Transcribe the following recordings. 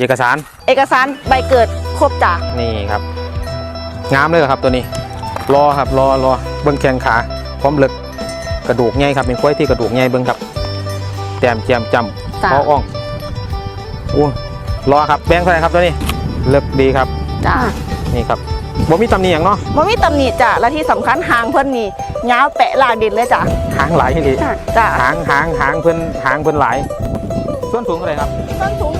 เอกสาร เอกสารใบเกิดครบจ้ะนี่ครับงามเลยเหรอครับตัวนี้ รอครับรอรอเบิ้งแข้งขาพร้อมเลิกกระดูกใหญ่ครับเป็นกล้วยที่กระดูกใหญ่เบิ้งครับแต้มแจมจำจ้ะพออ่องอู้รอครับแบงค์เท่าไหร่ครับตัวนี้เลิกดีครับจ้ะนี่ครับบ่มีตำหนิอย่างเนาะบ่มีตำหนิจ้ะและที่สำคัญหางเพิ่นนี่ยาวแปะลากดินเลยจ้ะหางหลายทีดีจ้ะหางหางหางเพิ่นหางเพิ่นหลายส่วนสูงเท่าไหร่ครับส้นสูง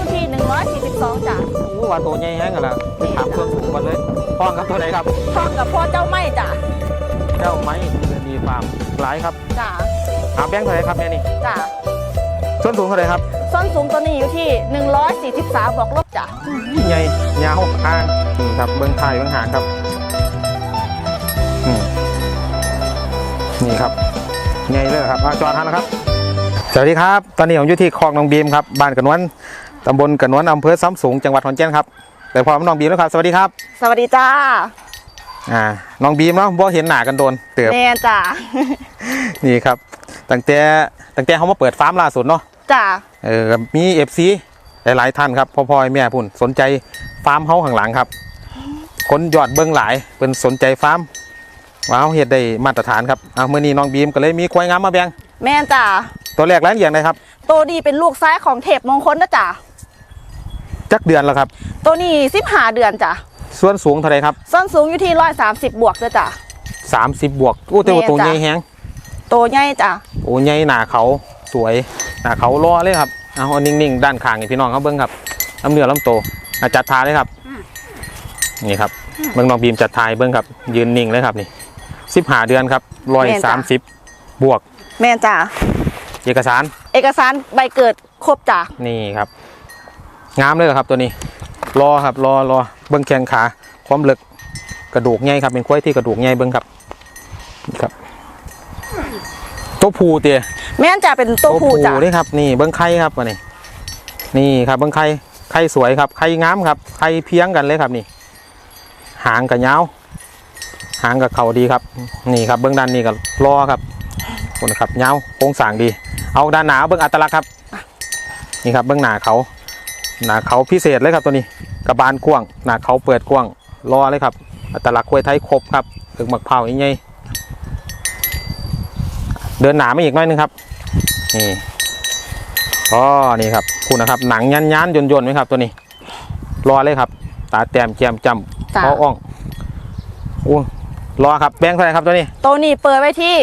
อยู่ที่142จ้ะโอ้ว่าตัวใหญ่แห้งกันละไปถามส่วนสูงก่อนเลยพ้องครับตัวไหนครับพร้อมกับพ่อเจ้าไม่จ้ะเจ้าไม้ดีฟาร์มหลายครับจ้ะหาแบงค์เท่าไหร่ครับแม่นี่จ้ะส่วนสูงเท่าไหร่ครับส้นสูงตัวนี้อยู่ที่143บวกลบจ้ะใหญ่ยาวหางนี่ครับเบื้องท้ายเบื้องหางครับอืมนี่ครับใหญ่เลยครับอะจอดทันแล้วครับ สวัสดีครับ ตอนนี้ผมอยู่ที่คลองหนองบีมครับ บ้านกระนวน ตำบลกระนวนอำเภอซ้ำสูงจังหวัดขอนแก่นครับแต่พร้อมน้องบีมแล้วครับ สวัสดีครับ สวัสดีจ้า อ่า น้องบีมเนาะบ่เห็นหน้ากันโดนเติบแม่จ้ะนี่ครับ ตั้งแต่ตั้งแต่เขามาเปิดฟาร์มล่าสุดเนาะ จ้ะเออมีเอฟซีหลาย ๆ ท่านครับพ่อพ่อแม่พุ่นสนใจฟาร์มเฮาข้างหลังครับ คนยอดเบิ้งหลายเป็นสนใจฟาร์มว้าวเฮ็ดได้มาตรฐานครับเอาเมื่อนี้น้องบีมก็เลยมีควายงามมาแบ่งแม่จ้ะตัวแรกแล้วอย่างไรครับ ตัวนี้เป็นลูกซ้ายของเทพมงคลนะจ้ะ จักเดือนแล้วครับ ตัวนี้15เดือนจ้ะส่วนสูงเท่าไหรครับส้นสูงอยู่ที่130บวกเด้อจ้ะ30บวกอู้แต่ว่าแม่ตัวจ้ะใหญ่แฮงตัวใหญ่จ้ะโอ้ใหญ่หนาเขาสวยหนาเขารอเลยครับเอาเอานิ่งๆด้านข้างให้พี่น้องเขาเบิ้งครับลำเนื้อลำโตอะจัดทาเลยครับนี่ครับเบิ้งน้องบีมจัดทายเบิ้งครับ ยืนนิ่งเลยครับนี่สิบหาเดือนครับร้อยสามสิบบวก แม่จ้ะเอกสาร เอกสารใบเกิดครบจ้ะนี่ครับ งามเลยเหรอครับตัวนี้ รอครับรอรอเบิ้งแข้งขาความเลึกกระดูกใหญ่ครับเป็นกล้วยที่กระดูกใหญ่เบิ้งครับนี่ครับตัวผูเตี๋ยแม่นจ้ะเป็นตัวผู้จ้ะนี่ครับนี่เบิ้งไข่ครับอันนี้นี่ครับเบิ้งไข่ไข่สวยครับไข่งามครับไข่เพียงกันเลยครับนี่ หางกับยาวหางกับเขาดีครับ นี่ครับเบื้องด้านนี้กับรอครับคนนะครับยาวโค้งสร้างดี เอาด้านหนาเบื้องอัตลักษณ์ครับ นี่ครับเบื้องหนาเขา หนาเขาพิเศษเลยครับตัวนี้กระบาลกว้างหนาเขาเปิดกว้างรอเลยครับ อัตลักษณ์กล้วยไทยครบครับถึงหมักเผาอีกไงเดินหนาไม่อีกหน้อยนึงครับนี่อ๋อนี่ครับคุณนะครับหนังยันยันยนยนๆไหมครับ ตัวนี้ รอเลยครับ ตาแต้มแจมจำจ้ะพออ่องอู้รอครับแบงค์เท่าไหร่ครับตัวนี้ ตัวนี้เปิดไว้ที่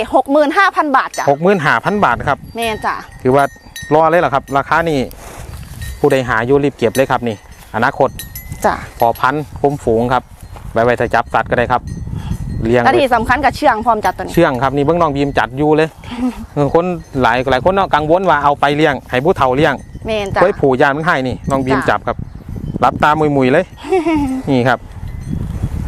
65,000 บาทจ้ะหกหมื่นห้าพันบาทครับแม่นจ้ะถือว่ารอเลยเหรอครับ ราคานี่ ผู้ใดหาอยู่รีบเก็บเลยครับนี่ อนาคตจ้ะพอพันธุ์คุ้มฝูงครับไว้ไว้ถ้าจับสัตว์ก็ได้ครับเลี้ยงและที่สำคัญกับเชื่องพร้อมจัดตัวนี้ เชื่องครับนี่เบื้องน้องบีมจัดอยู่เลยเออคนหลายหลายคนเนาะกังวลว่าเอาไปเลี้ยงให้ผู้เฒ่าเลี้ยงแม่นจ้ะไว้ผูยานมันให้นี่น้องบีมจ้ะ จับครับ รับตามุยมุยๆเลย นี่ครับ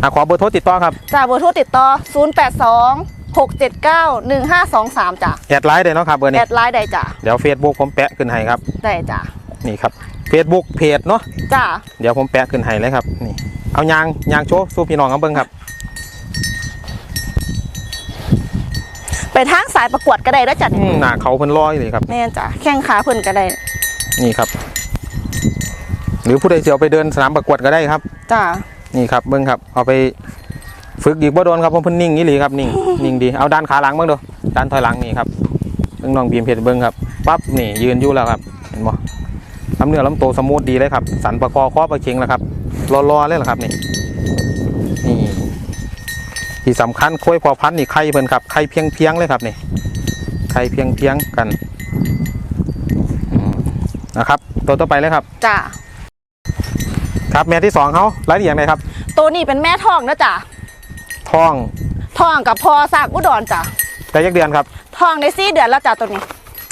อะขอเบอร์โทรติดต่อครับจ้ะเบอร์โทรติดต่อ 082 679 1523จ้ะแอดไลน์ได้เนาะครับเบอร์แอนี้ดไลน์ได้จ้ะเดี๋ยว Facebook ผมแปะขึ้นให้ครับ ได้จ้ะ นี่ครับ Facebook เพจเนาะจ้ะเดี๋ยวผมแปะขึ้นให้เลยครับนี่เอายางยางโชว์สู้พี่น้องครับเบิ้งครับ ไปทางสายประกวดก็ได้แล้วจ้ะอืมหน้าเขาเพิ่นลอยเลยครับ แม่นจ้ะแข้งขาเพิ่นก็ได้นี่ครับ หรือผู้ใดจะเอาไปเดินสนามประกวดก็ได้ครับ จ้ะนี่ครับเบิ้งครับ เอาไปฝึกอีกบ่โดนครับเพราะเพิ่นนิ่งนี่หลีครับนิ่งนิ่งดีเอาด้านขาหลังเบ้างดูด้านถอยหลังนี่ครับเบิ้งน้องบีมเพจเบิ้งครับปั๊บนี่ยืนอยู่แล้วครับ เห็นบ่ ลำเนื้อลำโตสมูทดีเลยครับ สันประคอคอประเชิงแล้วครับรอๆเลยเหรอครับนี่นี่ที่สำคัญค้อยพอพันธุ์นี่ไข่เพิ่นครับไข่เพียงเพียงๆเลยครับนี่ไข่เพียงเพียงๆกันอืมนะครับ ตัวต่อไปเลยครับจ้ะครับแม่ที่สองเขารายละเอียดไหนครับ ตัวนี้เป็นแม่ท้องนะจ้ะท้องท้องกับพอสากอุดรจ้ะแต่ยักเดือนครับท้องได้สี่เดือนแล้วจ้ะตัวนี้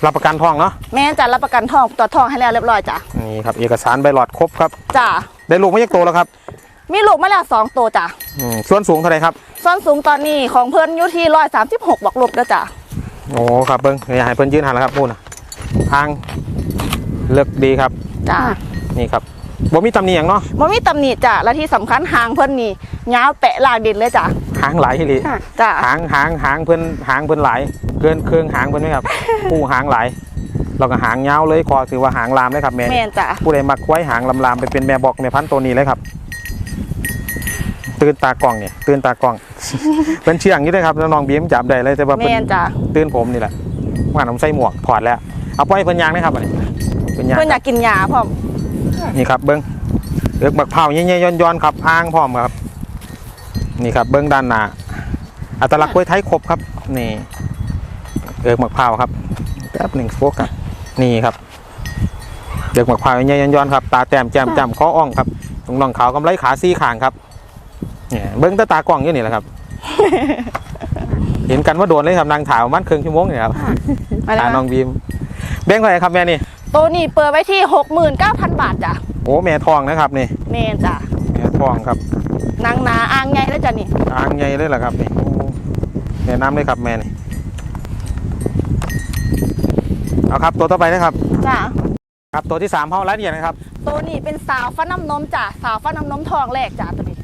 รับประกันท้องเนาะแม่นจ้ะรับประกันท้องตัวจท้องให้แล้วเรียบร้อยจ้ะนี่ครับเอกสารใบหลอดครบครับจ้ะได้ลูกไม่ยักโตแล้วครับ มีลูกมาแล้วสองตัวจ้ะอืมส่วนสูงเท่าไหร่ครับส้นสูงตอนนี้ของเพิ่นอยู่ที่ร้อยสามสิบหกบอกลบแล้วจ้ะโอ้ครับเบิ้งอย่าให้เพิ่นยืนหันแล้วครับพูดนะทางเลือกดีครับจ้ะนี่ครับบ่มีตำหนิอย่างเนาะมันมีตำหนิจ้ะและที่สำคัญหางเพิ่นนี่ยาวแปะลากดินเลยจ้ะหางหลายทีหลีจ้ะหางหางหางเพิ่นหางเพิ่นหลาย เกินเครื่องหางเพิ่นไหมครับ ผู้หางหลายเราก็หางยาวเลยคอถือว่าหางลามเลยครับแม่แมนี่นจ้ะผู้ใดมักไว้หางลามๆไปเป็นแม่บอกแม่พันธุ์ตัวนี้เลยครับ ตื่นตากล้องเนี่ยตื่นตากล้อง เป็นเชื่องอยู่เลยครับแล้วน้องบีมจับได้เลยแต่ว่าแมเป็นนจ้ะตื่นผมนี่แหละว่าผมใส่หมวกถอดแล้ว เอาปล่อยเพิ่นยางนะครับอันนี้เพิ่นยางเพื่อนอยากกินยาพร้อมนี่ครับเบิ้งเลือกบักเผาเงี้ยๆย้อนๆครับอ้างพร้อมครับ นี่ครับเบิ้งด้านหน้าอัตลักษณ์กล้วยไทยครบครับนี่ เลือกบักเผาครับแป๊บหนึ่งโฟกัสนี่ครับเลือกบักเผาเงี้ยๆย้อนๆครับ ตาแต้มแจ่มจำข้ออ่องครับตรงน่องขาวกำไรขาซี่ขางครับเนี่ยเบิ้งแตาตากล้องอยู่นี่แหละครับ เห็นกันว่าโดนเลยครับนางถาวมันครึ่งชั่วโมงเนี่ยครับมาเลยหาน้ค่ะองบีมแบงค์เท่าไหร่ครับแม่นี่ตัวนี้เปิดไว้ที่69,000บาทจ้ะโอ้แม่ทองนะครับนี่แมนจ้ะแม่ทองครับนางนาอ่างใหญ่แล้วจ้ะนี่อ่างใหญ่เลยเหรอครับนี่โอ้แนะนำเลยครับแม่นี่ เอาครับ ตัวต่อไปนะครับ จ้ะครับตัวที่สามห้องรายละเอียดนะครับ ตัวนี้เป็นสาวฟ้าน้ำนมจ้ะสาวฟ้าน้ำนมทองแรกจ้ะตัวนี้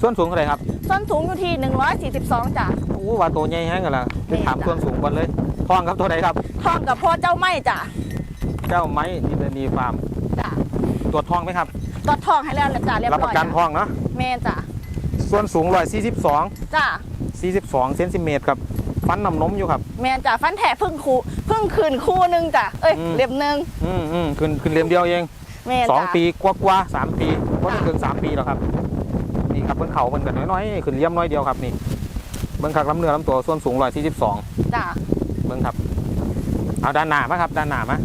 ส่วนสูงเท่าไหร่ครับ ส้นสูงอยู่ที่ 142จ้ะ โอ้ว่าตัวใหญ่แห้งกันละไปถามแม่จ้ะส่วนสูงก่อนเลยทองครับตัวไหนครับ ทองกับพ่อเจ้าไม่จ้ะ เจ้าไม้ดินนีฟาร์มจ้ะตรวจทองไหมครับก็ทองให้แล้วละจ้ะเรียบรับปร้อยระกันจ้ะทองเนาะแมนจ้ะ ส่วนสูงร้อยสี่สิบสองจ้ะ สี่สิบสองเซนติเมตรครับ ฟันน้ำนมอยู่ครับ แมนจ้ะฟันแถพึ่งคูพึ่ งคืนคู่หนึงจ้ะเอ้ยอืมเรียบหนึงอืมอืมขึ้นขึ้นเรียมเดียวเองแมนสองจ้ะปีกว่ากว่าๆสามปีก็ไม่ถึงสามปีหรอกครับ นี่ครับเบิ้งเขาเบิ้งกันน้อยๆขึ้นเลี่ยมน้อยเดียวครับนี่เบิ้งคักลำเนื้อลำตัวส่วนสูงร้อยสี่สิบสอง จ้ะเบิ้งครับ เอาด้านหน้ามาครับ ด้านหน้ามา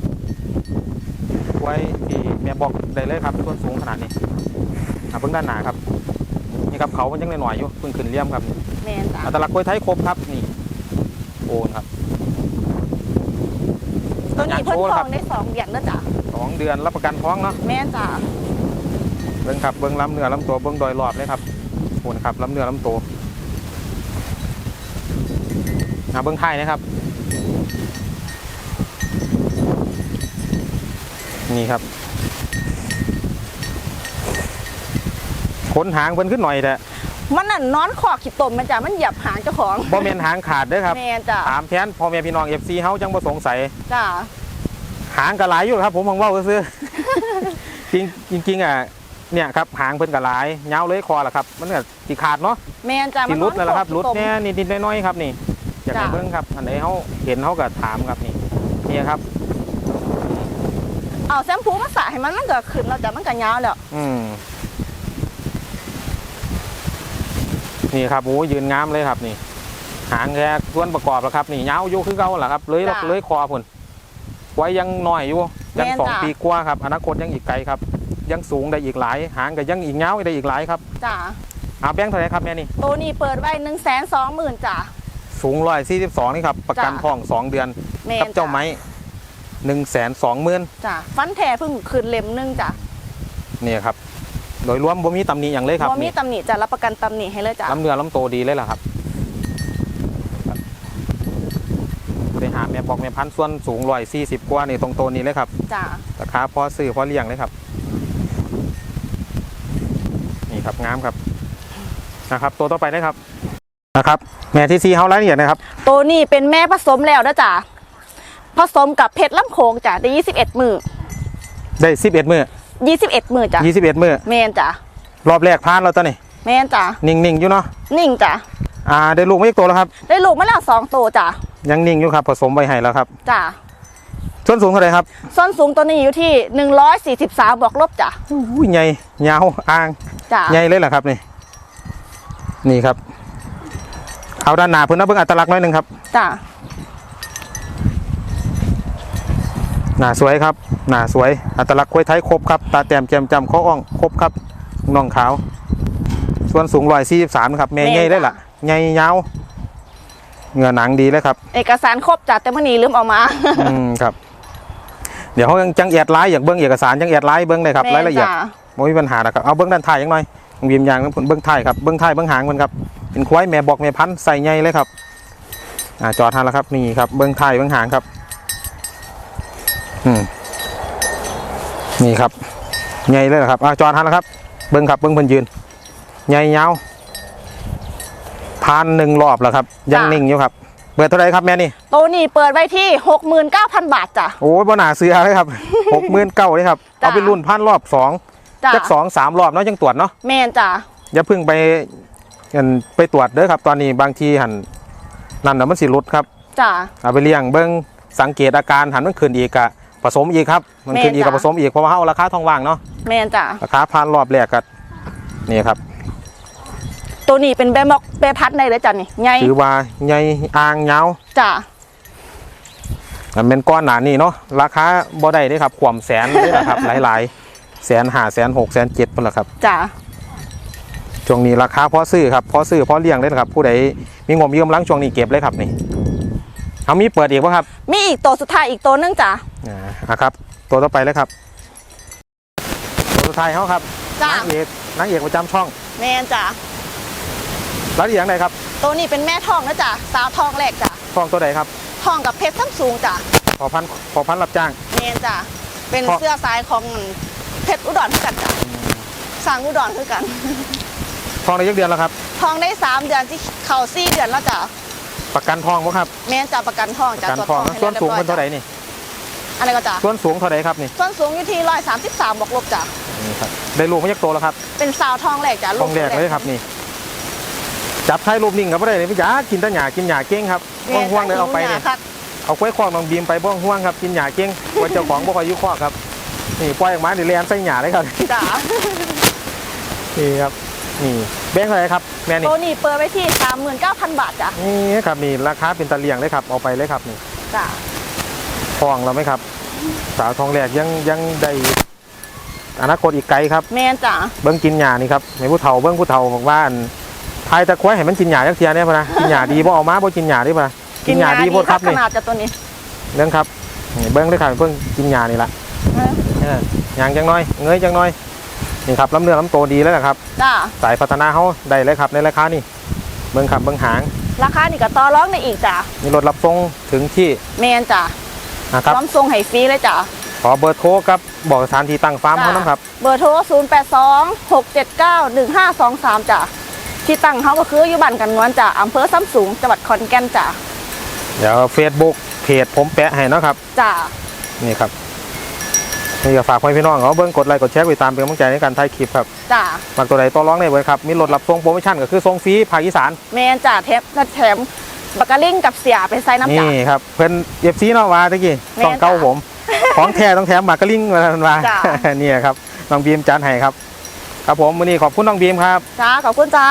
ไว้ที่แม่บอกได้เลยครับส่วนสูงขนาดนี้เอาเบิ้งด้านหน้าครับ นี่ครับเขามันยังหน่อยๆอยู่เพิ่งขึ้นเลี่ยมครับนี่แมนจ้ะอัตลักษณ์กล้วยไทยครบครับ นี่โอนครับ ตัวนี้เพิ่นโชว์ทคอรังบได้สองเดือนแล้วจ้ะสองเดือนรับประกันท้องเนาะแมนจ้ะเบิ้งครับเบิ้งลำเนื้อลำตัวเบิ้งดอยหลอดเลยครับโอนครับลำเนื้อลำตัวเอาเบิ้งไทายนะครับ นี่ครับขนหางเพิ่นขึ้นหน่อยแต่ มันน่ะนอนขอกขีดตมมันจ้ะมันเหยียบหางเจ้าของบ่แม่นหางขาดเด้อครับแมนจ้ะถามแทนพ่อแม่พี่น้อง FC เฮาจังบ่สงสัยจ้ะหางก็หลายอยู่ครับ ผมมองเว่าซื่อๆจริงจริงๆอะเนี่ยครับหางเพิ่นก็หลายยาวเลยคอล่ะครับ มันก็สิขาดเนาะแมนจ้ะสิมันรุดแล้วล่ะครับนอนรุดขอกขีแน่ตมนิดๆน้อยๆครับนี่อยากให้จ้ะเบิ่งครับ อันไหนเฮาเห็นเฮาก็ถามครับนี่นี่ครับเอาแซมพูมาสระให้มันมันก็ขึ้นแล้วจ้ะมันก็ยาวแล้วอืม นี่ครับโอ้ยืนงามเลยครับนี่ หางแค่ส่วนประกอบแล้วครับ นี่ยาวอยู่คือเก่าล่ะครับเลยจ้ะ เลยคอพุ่นไว้ยังน้อยอยู่ยังแม่นสองจ้ะ ปีกว่าครับอนาคตยังอีกไกลครับ ยังสูงได้อีกหลาย หางก็ยังอีกยาวได้อีกหลายครับจ้ะเอาแบงค์เท่าไหร่ครับแม่นี่ตัวนี้เปิดไว้หนึ่งแสนสองหมื่นจ้ะ สูงร้อยสี่สิบสองนี่ครับประกันจ้ะ ทองสองเดือนแมกับนเจ้าไม้หนึ่งแสนสองหมื่นจ้ะฟันแถเพิ่งคืนเล่มหนึงจ้ะ นี่ครับ โดยรวมบ่มีตำหนิอย่างเลยครับบ่มีนี่ตำหนิจ้ะรับประกันตำหนิให้เลยจ้ะลำเนื้อลำโตดีเลยล่ะครับไปหาแม่บอกแม่พันธุ์ส่วนสูงร้อยสี่สิบกว่านี่ตรงโตนี้เลยครับจ้ะราคาพอซื้อพอเลี้ยงเลยครับ นี่ครับงามครับนะครับ ตัวต่อไปนะครับนะครับ แม่ที่ซีเฮารายละเอียดนะครับ ตัวนี้เป็นแม่ผสมแล้วนะจ้ะผสมกับเพชรล่ำโขงจ้ะได้ยี่สิบเอ็ดมือได้สิบเอ็ดมือ ยี่สิบเอ็ดมือจ้ะยี่สิบเอ็ดมือแมนจ้ะรอบแรกพานเราตัวนี่แมนจ้ะนิ่งๆอยู่เนาะนิ่งจ้ะอ่าได้ลูกไม่อีกตัวแล้วครับ ได้ลูกมาแล้วสองตัวจ้ะยังนิ่งอยู่ครับผสมใบไห้แล้วครับจ้ะส่วนสูงเท่าไหร่ครับส้นสูงตัวนี้อยู่ที่หนึ่งร้อยสี่สิบสามบวกลบจ้ะอุ้ยใหญ่ยาวอ่างจ้ะใหญ่เลยเหรอครับนี่นี่ครับเอาด้านหน้าเพิ่นนะเบิ่งอัตลักษณ์หน่อยหนึงครับจ้ะ หน้าสวยครับหน้าสวย อัตลักษณ์กล้วยไทยครบครับ ตาแต้มแจ่มจำข้ออ่องครบครับน่องขาว ส่วนสูงร้อยสี่สิบสามครับแม่ใหญ่เลยล่ะใหญ่ยาวเหงื่อหนังดีเลยครับ เอกสารครบจ้ะแต่มื่อนี้ลืมเอามา อืมครับ เดี๋ยวเขายังจังแอดไลน์อยากเบิ้งเอกสารจังแอดไลน์เบิ้งเลยครับแม่นรายละเอียดจ้ะไม่มีปัญหานะครับเอาเบิ้งด้านท้ายยังหน่อยผมบีมยางผมเบิ้งท้ายครับเบิ้งท้ายเบิ้งหางมันครับเป็นควายแม่บอกแม่พันธุ์ใส่ใหญ่เลยครับ อ่าจอดทันแล้วครับนี่ครับเบิ้งท้ายเบิ้งหางครับ อืมนี่ครับใหญ่เลยเหรอครับอ่าจอดทันแล้วครับ เบิ้งครับเบิ้งเพิ่นยืนใหญ่ยาวพานหนึ่งรอบแล้วครับ ยังนิ่งอยู่ครับ เปิดเท่าไหรครับแม่นี่ตัวนี้เปิดไว้ที่69,000บาทจ้ะโอ้ยบ่น่าเสือเลยครับหกหมื่นเก้าเลยครับจ้ะเอาไปรุ่นพันรอบสองจ้ะจักสองสามรอบเนาะยังตรวจเนาะแมนจ้ะอย่าเพึ่งไปเงินไปตรวจเด้อครับ ตอนนี้บางทีหันนั่นน่ะมันสิรุดครับจ้ะเอาไปเลี้ยงเบิ้งสังเกตอาการหันมันขึ้นอีกกะ ผสมอีกครับ มันขึ้นอีกกับแม่นผจ้ะสมอีกเพราะว่าเฮาราคาทองว่างเนาะแมนจ้ะราคาพันรอบแรกก็นี่ครับ ตัวนี้เป็นแบมอกแบพัดในเลยจ้ะนี่ไงถือว่าใหญ่อ่างยาวจ้ะมันเป็นก้อนหนานี่เนาะราคาบ่ได้เด้ครับ ความแสนเลยนะครับ หลายๆ แสนห้าแสนหกแสนเจ็ดเพิ่นละครับจ้ะช่วงนี้ราคาพอซื้อครับพอซื้อพอเลี้ยงเลยนะครับ ผู้ใดมีงบมีกำลังช่วงนี้เก็บเลยครับนี่ เอามีเปิดอีกป่ะครับ มีอีกตัวสุดท้ายอีกตัวนึงจ้ะอ่าอะครับ ตัวต่อไปเลยครับ ตัวสุดท้ายเขาครับจ้ะนางเอกนางเอกประจำช่อง แมนจ้ะแล้วอย่างไรครับ ตัวนี้เป็นแม่ทองนะจ้ะสาวทองแรกจ้ะช่องตัวใดครับทองกับเพชรซ้ำสูงจ้ะพอพันพอพันรับจ้างแมนจ้ะเป็นเพราะเสื้อสายของเพชรอุดรคือกันจ้ะสร้างอุดรคือกัน ทองได้ยักเดือนแล้วครับ ทองได้สามเดือนที่เข่าสี่เดือนแล้วจ้ะ ประกันทองป่ะครับแม่นจะประกันทองประจ้ะกันตรวจทองให้ส่วนสูงรียบร้อยเป็นเท่าไหร่นี่อะไรก็จ้ะส่วนสูงเท่าไหร่ครับนี่ส่วนสูงอยู่ที่ร้อยสามสิบสามบวกลบจ้ะนี่ครับได้ลูกไม่ยักโตแล้วครับเป็นสาวทองแรกจ้ะทองแรกเลยครับนี่ จับท้ายรูปนิ่งกับไม่ได้เลยพี่จ๋ากินแตั้งหยากินหยาเก้งครับบ้องห่วงเลยเอาไปเนี่ยครับเอากล้วยคอกน้องบีมไปบ้องห่วงครับกินหยาเก้งว่าเจ้าของบ่คอยอยุคอกครับนี่ปล่อยออกมาเดี๋ยวเลียนใส่หยาเลยครับจ้ะนี่ครับ นี่แบงค์เท่าไหร่ครับแม่นี่ตัวนี้เปิดไว้ที่สามหมื่นเก้าพันบาทจ้ะนี่ครับนี่ราคาเป็นตะเลียงเลยครับเอาไปเลยครับนี่จ้ะทองเราไหมครับ สาวทองแรกยังยังได้อนาคตอีกไกลครับแม่นจ้ะเบิ้งกินหยานี่ครับในผู้เฒ่าเบิ้งผู้เฒ่าบอกว่าอันทายตะควายให้มันกินหยาจักเทียเนี่ยพะนะกินหยาดีบ่เอามาบ่กินหยาดีพะนะกินหยาดีโพดครับขนี่นาดจ้ะตัวนี้เรื่องครับนี่เบิ้งเลยครับเพิ่งกินหยานี่ละเออเออหยางจังน้อย เงยจังน้อย นี่ครับลำเนื้อลำโตดีแล้วนะครับ จ้ะสายพัฒนาเขาได้เลยครับในราคานี่เบิ้งครับเบิ้งหางราคานี่ก็ต่อร้องได้อีกจ้ะมีรถรับส่งถึงที่แม่นจ้ะนะครับพร้อมส่งให้ฟรีเลยจ้ะขอเบอร์โทรครับบอกสถานที่ตั้งฟาร์มเขานะครับ เบอร์โทร 0 8 2 6 7 9 1 5 2 3จ้ะที่ตั้งเขาก็คืออยู่บ้านกันนวลจ้ะอำเภอซ้ำสูงจังหวัดขอนแก่นจ้ะเดี๋ยวเฟซบุ๊กเพจผมแปะให้เนาะครับจ้ะนี่ครับ นี่ก็ฝากพ่อพี่น้องเขาเบิ้งกดไลค์กดแชร์ไปตามเป็นกำลังใจในการถ่ายคลิปครับจ้ะฝากตัวใดต่อร้องได้เว้ยครับมีรถรับส่งโปรโมชั่นก็คือส่งฟรีภาคอีสานแมนจ่าเทปแถมบักกะลิงกับเสียไปใส่น้ำจ่านี่ครับเพิ่นเอฟซีเนาะว่าตะกี้แม่นต้องเก้าจ้ะผม ของแท้ต้องแถมหมากกะลิงมาทันว่าจ้ะนี่ครับน้องบีมจานให้ครับ ครับผมวันนี้ขอบคุณน้องบีมครับจ้าขอบคุณจ้า